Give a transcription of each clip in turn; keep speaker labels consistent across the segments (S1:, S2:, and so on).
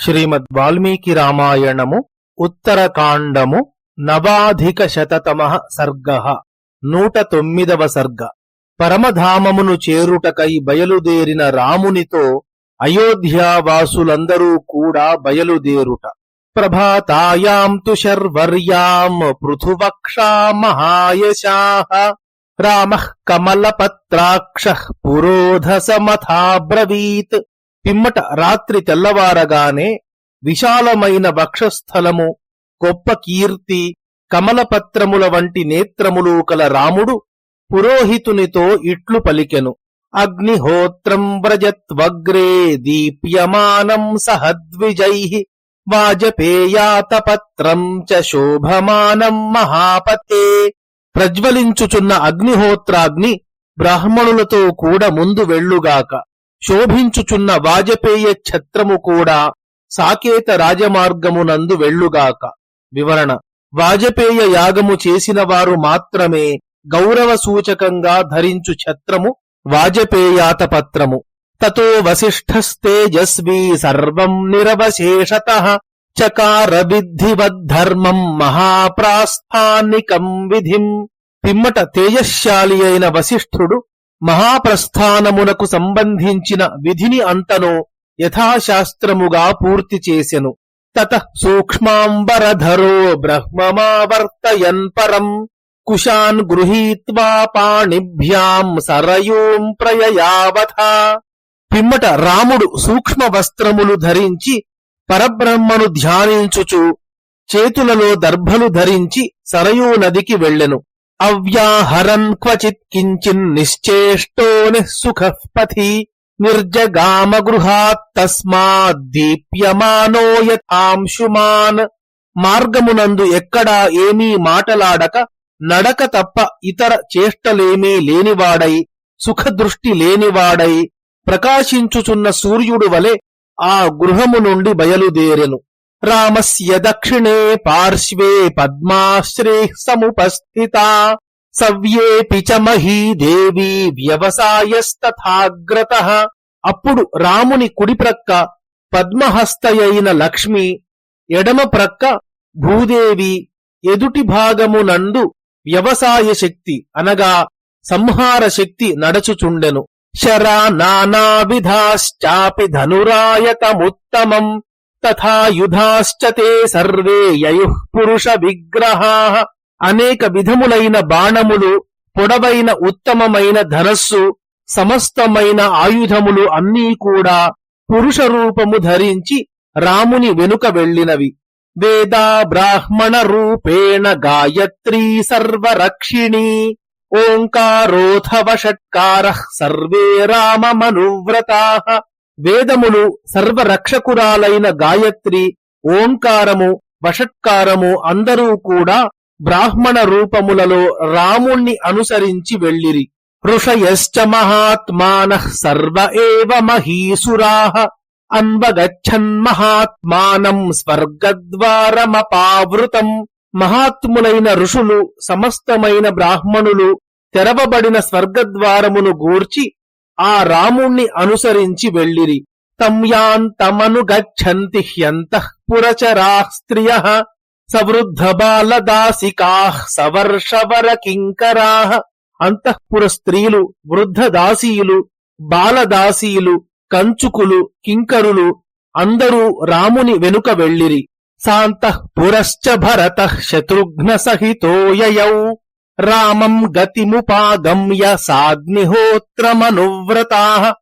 S1: శ్రీమద్ వాల్మీకి రామాయణము ఉత్తరకాండము నవాధిక శతతమ సర్గ. నూట తొమ్మిదవ సర్గ. పరమధామమును చేరుటకై బయలుదేరిన రామునితో అయోధ్యావాసులందరూ కూడా బయలుదేరుట. ప్రభాతాయాం తు శర్వర్యాం పృథువక్షా మహాయశాః రామః కమలపత్రాక్ష పురోధసమథాబ్రవీత్. పిమ్మట రాత్రి తెల్లవారగానే విశాలమైన వక్షస్థలము గొప్ప కీర్తి కమలపత్రముల వంటి నేత్రములు కల రాముడు పురోహితునితో ఇట్లు పలికెను. అగ్నిహోత్రం వ్రజత్వగ్రే దీప్యమానం సహద్విజై వాజపేయాతపత్రం చ శోభమానం మహాపతే. ప్రజ్వలించుచున్న అగ్నిహోత్రాగ్ని బ్రాహ్మణులతో కూడా ముందు వెళ్ళుగాక. శోభించుచున్న వాజపేయ ఛత్రము కూడా సాకేత రాజమార్గమునందు వెళ్ళుగాక. వివరణ. వాజపేయ యాగము చేసిన వారు మాత్రమే గౌరవ సూచకంగా ధరించు ఛత్రము వాజపేయాతపత్రము తతో వసిష్ఠస్తేజస్వీ సర్వం నిరవశేషత చకార విద్ధివద్ధర్మం మహాప్రాస్థానికం విధిం. పిమ్మట తేజశాలి అయిన వశిష్ఠుడు మహాప్రస్థానమునకు సంబంధించిన విధిని అంతను యథాశాస్త్రముగా పూర్తి చేసెను. తత సూక్ష్మాంబరధరో బ్రహ్మమావర్తయన్ పరం కుశాన్ గృహీత్వా పాణిభ్యాం సరయూం ప్రయయావథ. పిమ్మట రాముడు సూక్ష్మ వస్త్రములు ధరించి పరబ్రహ్మను ధ్యానించుచు చేతులలో దర్భలు ధరించి సరయూ నదికి వెళ్ళెను. అవ్యాహరన్ క్వచిత్ కించిన్ నిశ్చేష్టో నిస్సుఖపథి నిర్జగామ గృహాత్ తస్మాత్ దీప్యమానో మార్గమునందు ఎక్కడా ఏమీ మాటలాడక నడక తప్ప ఇతర చేష్టలేమీ లేనివాడై సుఖదృష్టి లేనివాడై ప్రకాశించుచున్న సూర్యుడు వలె ఆ గృహము నుండి బయలుదేరెను. రామస్య దక్షిణే పార్శ్వే పద్మాశ్రీ సముపస్థిత సవ్యేపి చ మహీదేవి వ్యవసాయస్తథాగ్రత అప్పుడు రాముని కుడి ప్రక్క పద్మహస్తయైన లక్ష్మి ఎడమ ప్రక్క భూదేవి ఎదుటి భాగమునందు వ్యవసాయ శక్తి అనగా సంహార శక్తి నడచుచుండెను. శరా నానావిధాశ్చాపి ధనురాయతముత్తమం. తథాయుధాశ్చ తే సర్వే యయుః పురుష విగ్రహా అనేక విధములైన బాణములు పొడవైన ఉత్తమమైన ధనస్సు సమస్తమైన ఆయుధములు అన్నీ కూడా పురుష రూపము ధరించి రాముని వెనుక వెళ్ళినవి. వేదా బ్రాహ్మణ రూపేణ గాయత్రీ సర్వరక్షిణీ ఓంకారోథవ షట్కార సర్వే రామమనువ్రతా వేదములు సర్వరక్షకురాలైన గాయత్రి ఓంకారము వషట్కారము అందరూ కూడా బ్రాహ్మణ రూపములలో రాముణ్ణి అనుసరించి వెళ్ళిరి. ఋషయశ్చ మహాత్మాన సర్వ ఏవ మహీసురా అన్వగచ్చన్ మహాత్మానం స్వర్గద్వారమపావృతం. మహాత్ములైన ఋషులు సమస్తమైన బ్రాహ్మణులు తెరవబడిన స్వర్గద్వారమును గూర్చి ఆ రాముణ్ణి అనుసరించి వెళ్ళిరి. తమ్యాంతమను గచ్చంతి హ్యంతః స్త్రియ సవృద్ధ బాలదాసికా సవర్షవర కింకరా అంతఃపుర స్త్రీలు వృద్ధ దాసీయులు బాలదాసీయులు కంచుకులు కింకరులు అందరూ రాముని వెనుక వెళ్ళిరి. సాంతఃపురశ్చ భరత శత్రుఘ్న సహితోయయౌ. రామం గతిముపాగమ్య సాగ్నిహోత్రమనువ్రతా.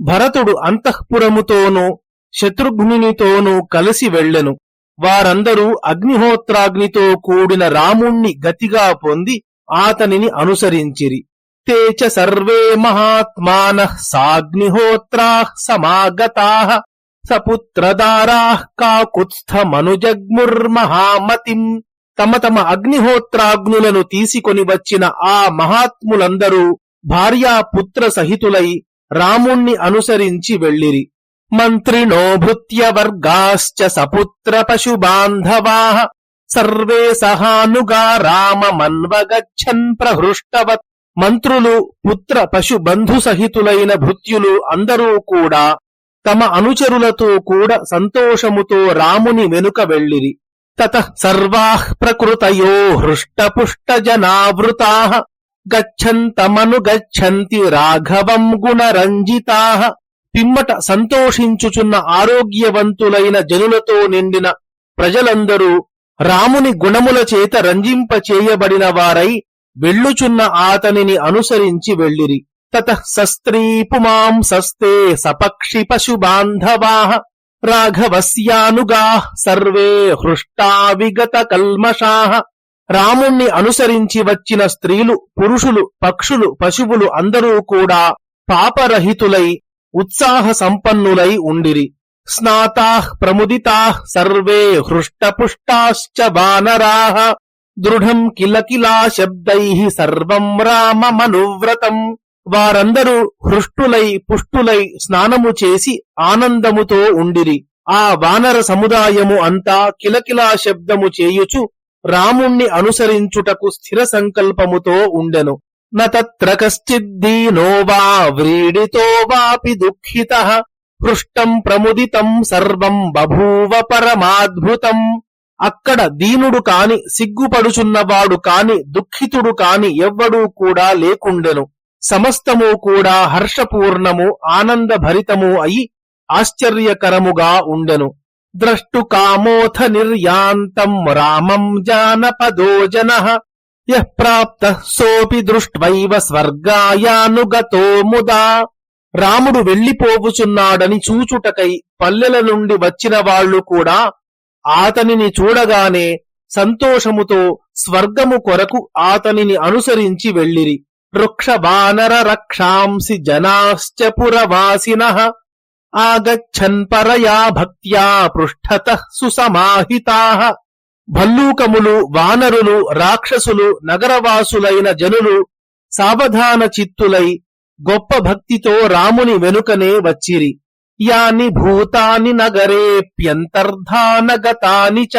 S1: భరతుడు అంతఃపురముతోనూ శత్రుఘ్నునితోనూ కలిసి వెళ్ళెను. వారందరూ అగ్నిహోత్రాగ్నితో కూడిన రాముణ్ణి గతిగా పొంది ఆతనిని అనుసరించిరి. తే చ సర్వే మహాత్మాన సాగ్నిహోత్రా సమాగతా. సపుత్రదారాః కాకుత్స్థమనుజగ్ముర్మహామతిం. తమ తమ అగ్నిహోత్రాగ్నులను తీసుకొని వచ్చిన ఆ మహాత్ములందరూ భార్యా పుత్ర సహితులై రాముణ్ణి అనుసరించి వెళ్ళిరి. మంత్రిణో భృత్యవర్గాశ్చ సపుత్ర పశు బాంధవా సర్వే సహానుగా రామమన్వగచ్చన్ ప్రహృష్టవత్. మంత్రులు పుత్ర పశు బంధు సహితులైన భృత్యులు అందరూ కూడా తమ అనుచరులతో కూడా సంతోషముతో రాముని వెనుక వెళ్ళిరి. తత సర్వాః ప్రకృతయో హృష్టపుష్ట జనావృతా గచ్చంతమను గచ్చంతి రాఘవం గుణరంజితా పిమ్మట సంతోషించుచున్న ఆరోగ్యవంతులైన జనులతో నిండిన ప్రజలందరూ రాముని గుణముల చేత రంజింప చేయబడిన వారై వెళ్ళుచున్న ఆతనిని అనుసరించి వెళ్ళిరి. తత సస్త్రీ పుమాంసస్తే సపక్షి పశుబాంధవా రాఘవస్యానుగా సర్వే హృష్టా విగత కల్మషా. రాముణ్ణి అనుసరించి వచ్చిన స్త్రీలు పురుషులు పక్షులు పశువులు అందరూ కూడా పాపరహితులై ఉత్సాహ సంపన్నులై ఉండిరి. స్నాతా ప్రముదితా సర్వే హృష్టపుష్టాశ్చ వానరాః దృఢం కిలకిలా శబ్దై సర్వం రామమనువ్రతం వారందరూ హృష్టులై పుష్టులై స్నానము చేసి ఆనందముతో ఉండిరి. ఆ వానర సముదాయము అంతా కిలకిలా శబ్దము చేయుచు రాముణ్ణి అనుసరించుటకు స్థిర సంకల్పముతో ఉండెను. నత్ర కశ్చిద్దీనో వా వ్రీడితో వాపి దుఃఖిత. హృష్టం ప్రముదితం సర్వం బభూవ పరమాద్భుతం. అక్కడ దీనుడు కాని సిగ్గుపడుచున్నవాడు కాని దుఃఖితుడు కాని ఎవ్వడూ కూడా లేకుండెను. సమస్తము కూడా హర్షపూర్ణము ఆనందభరితము అయి ఆశ్చర్యకరముగా ఉండెను. ద్రష్టు కామోథ నిర్యాంతం రామం జానపదో జన. ప్రాప్త సోపి దృష్ట్వైవ స్వర్గాయానుగతో ముదా. రాముడు వెళ్ళిపోవుచున్నాడని చూచుటకై పల్లెల నుండి వచ్చిన వాళ్ళు కూడా ఆతనిని చూడగానే సంతోషముతో స్వర్గము కొరకు ఆతనిని అనుసరించి వెళ్ళిరి. వృక్ష వానర రక్షాంసి జనాశ్చ పురవాసిన ఆగచ్చన్ పరయా భక్త్యా పృష్ఠత సుసమాహితా భల్లూకములు వానరులు రాక్షసులు నగరవాసులైన జనులు సావధాన చిత్తులై గొప్ప భక్తితో రాముని వెనుకనే వచ్చిరి యాని భూతాని నగరేప్యంతర్ధానగతాని చ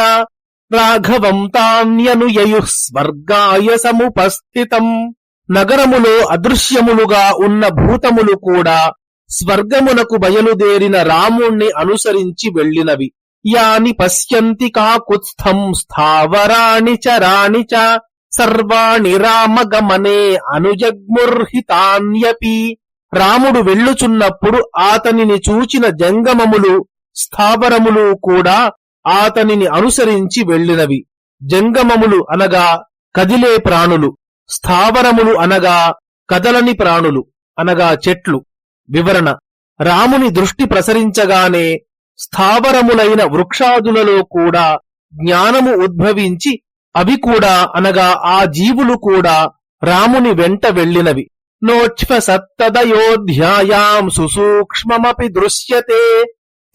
S1: రాఘవం తాన్యనుయయు స్వర్గాయ సముపస్థితం నగరములో అదృశ్యములుగా ఉన్న భూతములు కూడా స్వర్గమునకు బయలుదేరిన రాముణ్ణి అనుసరించి వెళ్ళినవి. యాని పశ్యంతి కాకుత్స్థం స్థావరాణి చరాణి చ సర్వాణి రామగమనే అనుజగ్ముర్హితాన్యపి. రాముడు వెళ్ళుచున్నప్పుడు ఆతనిని చూచిన జంగమములు స్థావరములు కూడా ఆతనిని అనుసరించి వెళ్ళినవి. జంగమములు అనగా కదిలే ప్రాణులు. స్థావరములు అనగా కదలని ప్రాణులు అనగా చెట్లు. వివరణ. రాముని దృష్టి ప్రసరించగానే స్థావరములైన వృక్షాదులలో కూడా జ్ఞానము ఉద్భవించి అవి కూడా అనగా ఆ జీవులు కూడా రాముని వెంట వెళ్ళినవి. నోచ్ఫ సత్తదయోధ్యాయాం సుసూక్ష్మమపి దృశ్యతే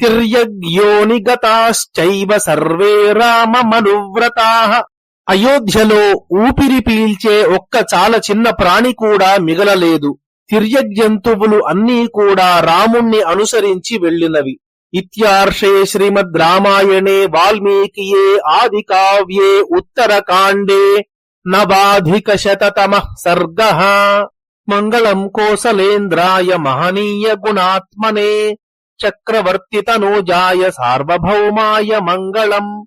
S1: తిర్యగ్యోనిగతాశ్చైవ సర్వే రామమనువ్రతా అయోధ్యలో ఊపిరి పీల్చే ఒక్క చాలా చిన్న ప్రాణి కూడా మిగలలేదు. తిర్యజంతువులు అన్నీ కూడా రాముణ్ణి అనుసరించి వెళ్ళినవి. ఇత్యార్షే శ్రీమద్ రామాయణే వాల్మీకియే ఆది కావ్యే ఉత్తరకాండే నవాధిక శతతమ సర్గ. మంగళం కోసలేంద్రాయ మహనీయ గుణాత్మనే. చక్రవర్తి తనూజాయ సార్వభౌమాయ మంగళం.